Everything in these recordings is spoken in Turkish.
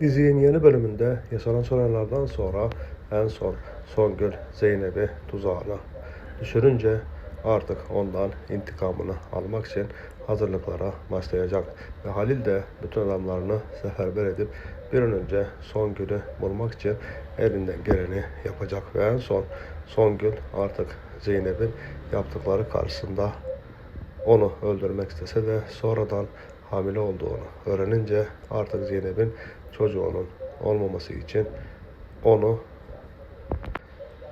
Dizinin yeni bölümünde yaşanan olaylardan sonra en son Songül Zeynep'i tuzağına düşürünce artık ondan intikamını almak için hazırlıklara başlayacak. Ve Halil de bütün adamlarını seferber edip bir an önce Songül'ü bulmak için elinden geleni yapacak. Ve en son Songül artık Zeynep'in yaptıkları karşısında onu öldürmek istese de sonradan hamile olduğunu öğrenince artık Zeynep'in çocuğunun olmaması için onu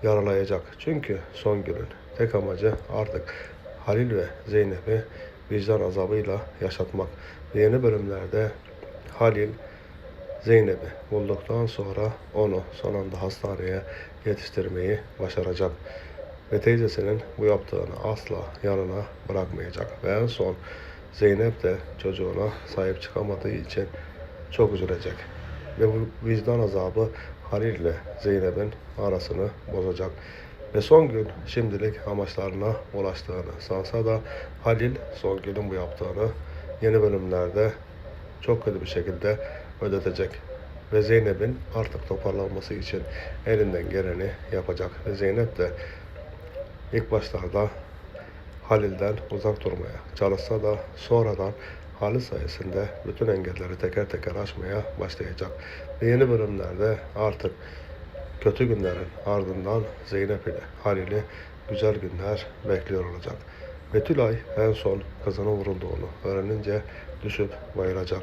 yaralayacak. Çünkü Songül'ün tek amacı artık Halil ve Zeynep'i vicdan azabıyla yaşatmak. Yeni bölümlerde Halil Zeynep'i bulduktan sonra onu son anda hastaneye yetiştirmeyi başaracak. Ve teyzesinin bu yaptığını asla yanına bırakmayacak. Ve en son Zeynep de çocuğuna sahip çıkamadığı için çok üzülecek. Ve bu vicdan azabı Halil ile Zeynep'in arasını bozacak. Ve Songül şimdilik amaçlarına ulaştığını sansa da Halil Songül'ün bu yaptığını yeni bölümlerde çok kötü bir şekilde ödetecek. Ve Zeynep'in artık toparlanması için elinden geleni yapacak. Ve Zeynep de ilk başlarda Halil'den uzak durmaya çalışsa da sonradan Halil sayesinde bütün engelleri teker teker aşmaya başlayacak. Ve yeni bölümlerde artık kötü günlerin ardından Zeynep ile Halil'i güzel günler bekliyor olacak. Ve Tülay en son kızının vurulduğunu öğrenince düşüp bayılacak.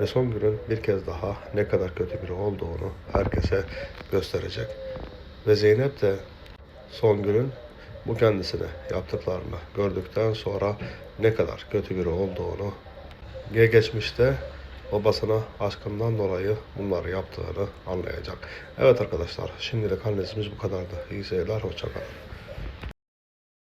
Ve Songül'ün bir kez daha ne kadar kötü biri olduğunu herkese gösterecek. Ve Zeynep de Songül'ün bu kendisine yaptıklarını gördükten sonra ne kadar kötü biri olduğunu geçmişte babasına aşkından dolayı bunları yaptığını anlayacak. Evet arkadaşlar şimdilik analizimiz bu kadardı. İyi seyirler, hoşçakalın.